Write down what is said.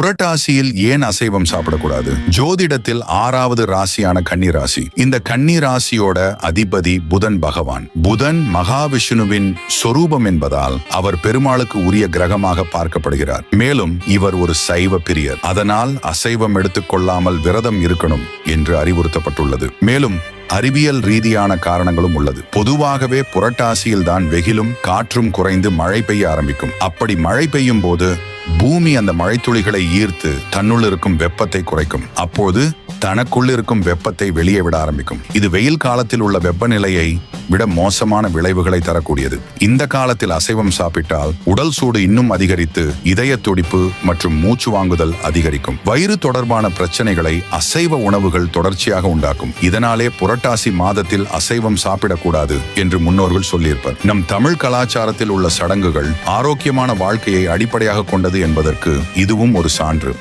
புரட்டாசியில் ஏன் அசைவம் சாப்பிடக்கூடாது? ஜோதிடத்தில் ஆறாவது ராசியான கன்னி ராசி இந்த கன்னி ராசியோட அதிபதி புதன் பகவான். புதன் மகாவிஷ்ணுவின் சொரூபம் என்பதால் அவர் பெருமாளுக்கு உரிய கிரகமாக பார்க்கப்படுகிறார். மேலும் இவர் ஒரு சைவ பிரியர். அதனால் அசைவம் எடுத்துக்கொள்ளாமல் விரதம் இருக்கணும் என்று அறிவுறுத்தப்பட்டுள்ளது. மேலும் அறிவியல் ரீதியான காரணங்களும் உள்ளது. பொதுவாகவே புரட்டாசியில் தான் வெகிலும் காற்றும் குறைந்து மழை பெய்ய ஆரம்பிக்கும். அப்படி மழை பெய்யும் போது பூமி அந்த மழைத்துளிகளை ஈர்த்து தன்னுள் இருக்கும் வெப்பத்தை குறைக்கும். அப்போது தனக்குள் இருக்கும் வெப்பத்தை வெளியே விட ஆரம்பிக்கும். இது வெயில் காலத்தில் உள்ள வெப்பநிலையை விட மோசமான விளைவுகளை தரக்கூடியது. இந்த காலத்தில் அசைவம் சாப்பிட்டால் உடல் சூடு இன்னும் அதிகரித்து இதய துடிப்பு மற்றும் மூச்சு வாங்குதல் அதிகரிக்கும். வயிறு தொடர்பான பிரச்சனைகளை அசைவ உணவுகள் தொடர்ச்சியாக உண்டாக்கும். இதனாலே புரட்டாசி மாதத்தில் அசைவம் சாப்பிடக்கூடாது என்று முன்னோர்கள் சொல்லியிருப்பர். நம் தமிழ் கலாச்சாரத்தில் உள்ள சடங்குகள் ஆரோக்கியமான வாழ்க்கையை அடிப்படையாக கொண்டது என்பதற்கு இதுவும் ஒரு சான்று.